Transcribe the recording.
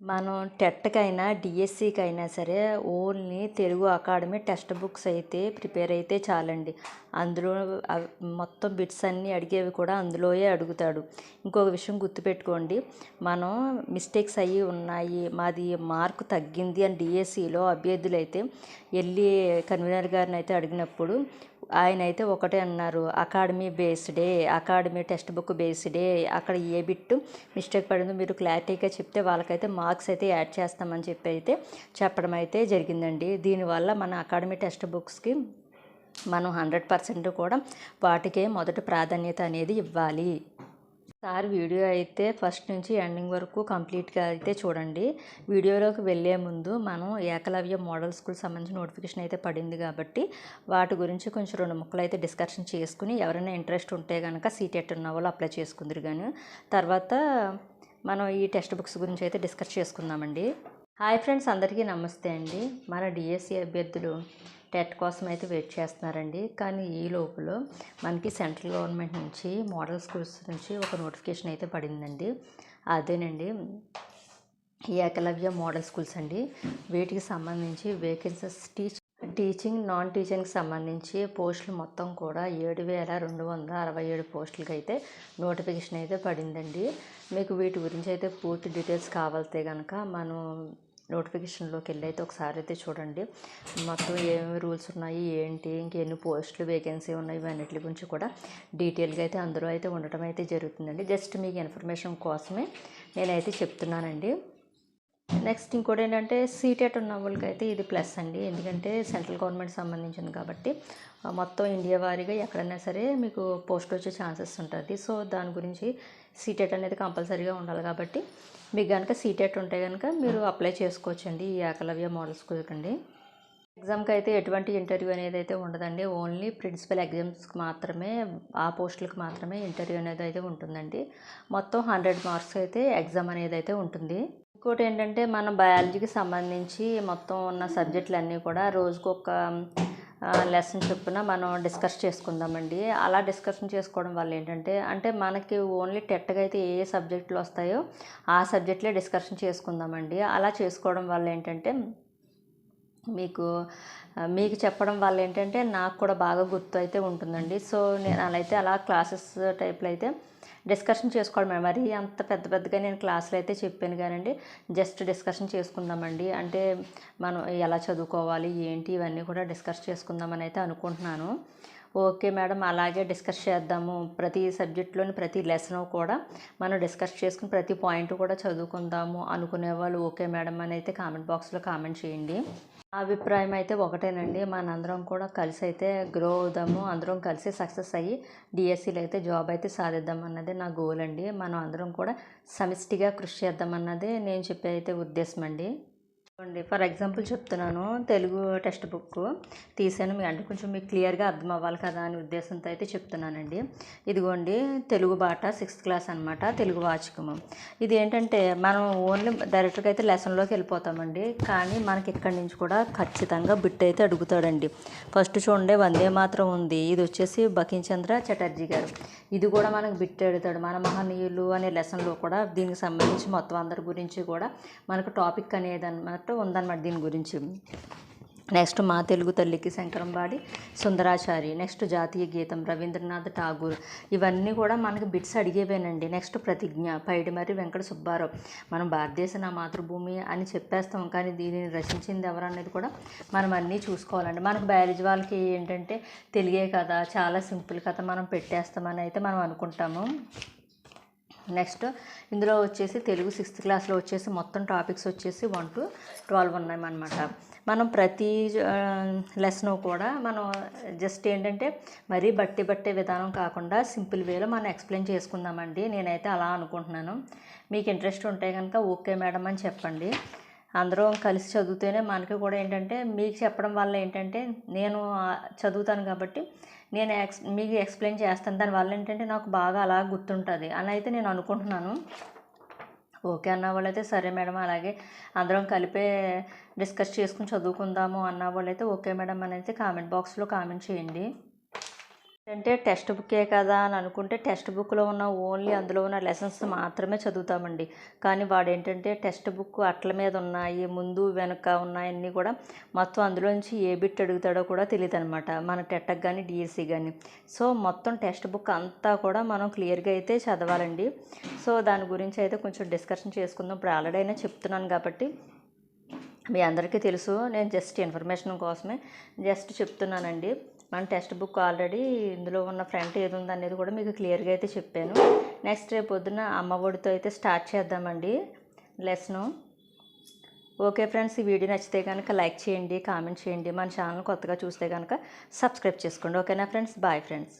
మనం టెట్కైనా డిఎస్సికైనా సరే only Telugu academy text books అయితే ప్రిపేర్ అయితే చాలండి. అందులో మొత్తం బిట్స్ అన్నీ అడిగేవి కూడా అందులోయే అడుగుతాడు. ఇంకొక విషయం గుర్తుపెట్టుకోండి. మనం మిస్టేక్స్ అయ్యి ఉన్నాయి మాది మార్కు తగ్గింది అని డిఎస్సిలో అభ్యర్థులు అయితే వెళ్ళి కన్వీనర్ గారిని అయితే అడిగినప్పుడు ఆయన అయితే ఒకటే అన్నారు అకాడమీ బేస్డే అకాడమీ టెక్స్ట్ బుక్ బేస్డే అక్కడ ఏ బిట్టు మిస్టేక్ పడిందో మీరు క్లారిటీగా చెప్తే వాళ్ళకైతే మార్క్స్ అయితే యాడ్ చేస్తామని చెప్పి అయితే చెప్పడం అయితే జరిగిందండి. దీనివల్ల మన అకాడమీ టెక్స్ట్ బుక్స్కి మనం హండ్రెడ్ పర్సెంట్ కూడా వాటికే మొదటి ప్రాధాన్యత అనేది ఇవ్వాలి. సార్ వీడియో అయితే ఫస్ట్ నుంచి ఎండింగ్ వరకు కంప్లీట్గా అయితే చూడండి. వీడియోలోకి వెళ్ళే ముందు మనం ఏకలవ్య మోడల్ స్కూల్ సంబంధించిన నోటిఫికేషన్ అయితే పడింది కాబట్టి వాటి గురించి కొంచెం రెండు ముక్కలు అయితే డిస్కషన్ చేసుకుని ఎవరైనా ఇంట్రెస్ట్ ఉంటే కనుక సీటెట్ ఉన్న వాళ్ళు అప్లై చేసుకుందరు కానీ తర్వాత మనం ఈ టెక్స్ట్ బుక్స్ గురించి అయితే డిస్కస్ చేసుకుందామండి. హాయ్ ఫ్రెండ్స్ అందరికీ నమస్తే అండి. మన డిఎస్సి అభ్యర్థులు టెట్ కోసం అయితే వెయిట్ చేస్తున్నారండి. కానీ ఈ లోపల మనకి సెంట్రల్ గవర్నమెంట్ నుంచి మోడల్ స్కూల్స్ నుంచి ఒక నోటిఫికేషన్ అయితే పడిందండి. అదేనండి ఏకలవ్య మోడల్ స్కూల్స్ అండి. వీటికి సంబంధించి వేకెన్సీస్ టీచ్ టీచింగ్ నాన్ టీచింగ్కి సంబంధించి పోస్టులు మొత్తం కూడా ఏడు వేల రెండు వందల అరవై ఏడు పోస్టులకి అయితే నోటిఫికేషన్ అయితే పడిందండి. మీకు వీటి గురించి అయితే పూర్తి డీటెయిల్స్ కావాలితే కనుక మనం నోటిఫికేషన్లోకి వెళ్ళి అయితే ఒకసారి అయితే చూడండి. మొత్తం ఏమేమి రూల్స్ ఉన్నాయి ఏంటి ఇంకెన్ని పోస్టులు వేకెన్సీ ఉన్నాయి ఇవన్నిటి గురించి కూడా డీటెయిల్గా అయితే అందులో అయితే ఉండటం అయితే జరుగుతుందండి. జస్ట్ మీకు ఇన్ఫర్మేషన్ కోసమే నేనైతే చెప్తున్నానండి. నెక్స్ట్ ఇంకోటి ఏంటంటే సీటెట్ ఉన్న వాళ్ళకి అయితే ఇది ప్లస్ అండి. ఎందుకంటే సెంట్రల్ గవర్నమెంట్ సంబంధించింది కాబట్టి మొత్తం ఇండియా వారీగా ఎక్కడైనా సరే మీకు పోస్ట్ వచ్చే ఛాన్సెస్ ఉంటుంది. సో దాని గురించి సీటెట్ అనేది కంపల్సరీగా ఉండాలి కాబట్టి మీకు కనుక సీటెట్ ఉంటే కనుక మీరు అప్లై చేసుకోవచ్చండి ఈ ఏకలవ్య మోడల్ స్కూల్కి అండి ఎగ్జామ్కి అయితే ఎటువంటి ఇంటర్వ్యూ అనేది అయితే ఉండదండి. ఓన్లీ ప్రిన్సిపల్ ఎగ్జామ్స్కి మాత్రమే ఆ పోస్టులకు మాత్రమే ఇంటర్వ్యూ అనేది అయితే ఉంటుందండి. మొత్తం హండ్రెడ్ మార్క్స్ అయితే ఎగ్జామ్ అనేది అయితే ఉంటుంది. ఇంకోటి ఏంటంటే మన బయాలజీకి సంబంధించి మొత్తం ఉన్న సబ్జెక్టులు అన్నీ కూడా రోజుకు ఒక లెసన్ చొప్పున మనం డిస్కస్ చేసుకుందామండి. అలా డిస్కషన్ చేసుకోవడం వల్ల ఏంటంటే అంటే మనకి ఓన్లీ టెట్గా అయితే ఏ సబ్జెక్టులు వస్తాయో ఆ సబ్జెక్టులే డిస్కషన్ చేసుకుందామండి. అలా చేసుకోవడం వల్ల ఏంటంటే మీకు మీకు చెప్పడం వల్ల ఏంటంటే నాకు కూడా బాగా గుర్తు అయితే ఉంటుందండి. సో నేను అలా అయితే అలా క్లాసెస్ టైప్లో అయితే డిస్కషన్ చేసుకోవడం మరి అంత పెద్ద పెద్దగా నేను క్లాసులు అయితే చెప్పాను కానండి. జస్ట్ డిస్కషన్ చేసుకుందామండి. అంటే మనం ఎలా చదువుకోవాలి ఏంటి ఇవన్నీ కూడా డిస్కస్ చేసుకుందామని అయితే అనుకుంటున్నాను. ఓకే మేడం అలాగే డిస్కస్ చేద్దాము. ప్రతి సబ్జెక్ట్లోని ప్రతి లెసన్ కూడా మనం డిస్కస్ చేసుకుని ప్రతి పాయింట్ కూడా చదువుకుందాము అనుకునే వాళ్ళు ఓకే మేడం అని అయితే కామెంట్ బాక్స్లో కామెంట్ చేయండి. అభిప్రాయం అయితే ఒకటేనండి. మనందరం కూడా కలిసి అయితే గ్రో అవుదాము. అందరం కలిసి సక్సెస్ అయ్యి డిఎస్సీలో అయితే జాబ్ అయితే సాధిద్దాం అన్నదే నా గోల్ అండి. మనం అందరం కూడా సమిష్టిగా కృషి చేద్దాం అన్నదే నేను చెప్పే అయితే ఉద్దేశం అండి. చూడండి ఫర్ ఎగ్జాంపుల్ చెప్తున్నాను తెలుగు టెక్స్ట్ బుక్ తీసాను. మీ అంటే కొంచెం మీకు క్లియర్గా అర్థం అవ్వాలి కదా అనే ఉద్దేశంతో అయితే చెప్తున్నానండి. ఇదిగోండి తెలుగు బాట సిక్స్త్ క్లాస్ అనమాట తెలుగు వాచకము. ఇది ఏంటంటే మనం ఓన్లీ డైరెక్ట్గా అయితే లెసన్లోకి వెళ్ళిపోతామండి. కానీ మనకి ఇక్కడి నుంచి కూడా ఖచ్చితంగా బిట్ అయితే అడుగుతాడండి. ఫస్ట్ చూడండి వందే మాత్రం ఉంది. ఇది వచ్చేసి బకించంద్ర చటర్జీ గారు. ఇది కూడా మనకు బిట్టెడతాడు మన మహనీయులు అనే లెసన్లో కూడా దీనికి సంబంధించి మొత్తం అందరి గురించి కూడా మనకు టాపిక్ అనేది అన్నమాట ఉందన్నమాట దీని గురించి. నెక్స్ట్ మా తెలుగు తల్లికి శంకరంబాడి సుందరాచారి నెక్స్ట్ జాతీయ గీతం రవీంద్రనాథ్ ఠాగూర్. ఇవన్నీ కూడా మనకి బిట్స్ అడిగేవేనండి. నెక్స్ట్ ప్రతిజ్ఞ పైడిమర్రి వెంకట సుబ్బారావు. మనం భారతదేశ నా మాతృభూమి అని చెప్పేస్తాం కానీ దీనిని రచించింది ఎవరనేది కూడా మనం అన్నీ చూసుకోవాలండి. మనకు బ్యారేజ్ వాళ్ళకి ఏంటంటే తెలియే కదా చాలా సింపుల్ కథ మనం పెట్టేస్తామని అయితే మనం అనుకుంటాము. నెక్స్ట్ ఇందులో వచ్చేసి తెలుగు సిక్స్త్ క్లాస్లో వచ్చేసి మొత్తం టాపిక్స్ వచ్చేసి వన్ టు ట్వెల్వ్ ఉన్నాయన్నమాట మనం ప్రతి లెసన్ కూడా మనం జస్ట్ ఏంటంటే మరీ బట్టి బట్టే విధానం కాకుండా సింపుల్ వేలో మనం ఎక్స్ప్లెయిన్ చేసుకుందామండి. నేనైతే అలా అనుకుంటున్నాను. మీకు ఇంట్రెస్ట్ ఉంటే కనుక ఓకే మేడం అని చెప్పండి. అందరం కలిసి చదివితేనే మనకి కూడా ఏంటంటే మీకు చెప్పడం వల్ల ఏంటంటే నేను చదువుతాను కాబట్టి నేను ఎక్స్ మీకు ఎక్స్ప్లెయిన్ చేస్తాను. దానివల్ల ఏంటంటే నాకు బాగా అలా గుర్తుంటుంది. అని అయితే నేను అనుకుంటున్నాను. ఓకే అన్న వాళ్ళైతే సరే మేడం అలాగే అందరం కలిపే డిస్కస్ చేసుకుని చదువుకుందాము అన్న వాళ్ళైతే ఓకే మేడం అని అయితే కామెంట్ బాక్స్లో కామెంట్ చేయండి. అంటే టెక్స్ట్ బుక్కే కదా అని అనుకుంటే టెక్స్ట్ బుక్లో ఉన్న ఓన్లీ అందులో ఉన్న లెసన్స్ మాత్రమే చదువుతామండి. కానీ వాడు ఏంటంటే టెక్స్ట్ బుక్ అట్ల మీద ఉన్నాయి ముందు వెనక ఉన్నాయన్నీ కూడా మొత్తం అందులోంచి ఏ బిట్ అడుగుతాడో కూడా తెలియదు అనమాట మన టెటక్ కానీ డిఎస్సి కానీ సో మొత్తం టెక్స్ట్ బుక్ అంతా కూడా మనం క్లియర్గా అయితే చదవాలండి. సో దాని గురించి అయితే కొంచెం డిస్కషన్ చేసుకుందాం. ఇప్పుడు ఆల్రెడీ అయినా చెప్తున్నాను కాబట్టి మీ అందరికీ తెలుసు. నేను జస్ట్ ఇన్ఫర్మేషన్ కోసమే జస్ట్ చెప్తున్నానండి. మన టెక్స్ట్ బుక్ ఆల్రెడీ ఇందులో ఉన్న ఫ్రంట్ ఏది ఉంది అనేది కూడా మీకు క్లియర్గా అయితే చెప్పాను. నెక్స్ట్ రేపు పొద్దున అమ్మ ఒడితో అయితే స్టార్ట్ చేద్దామండి లెసను. ఓకే ఫ్రెండ్స్ ఈ వీడియో నచ్చితే కనుక లైక్ చేయండి కామెంట్ చేయండి. మన ఛానల్ కొత్తగా చూస్తే కనుక సబ్స్క్రైబ్ చేసుకోండి. ఓకేనా ఫ్రెండ్స్? Bye friends.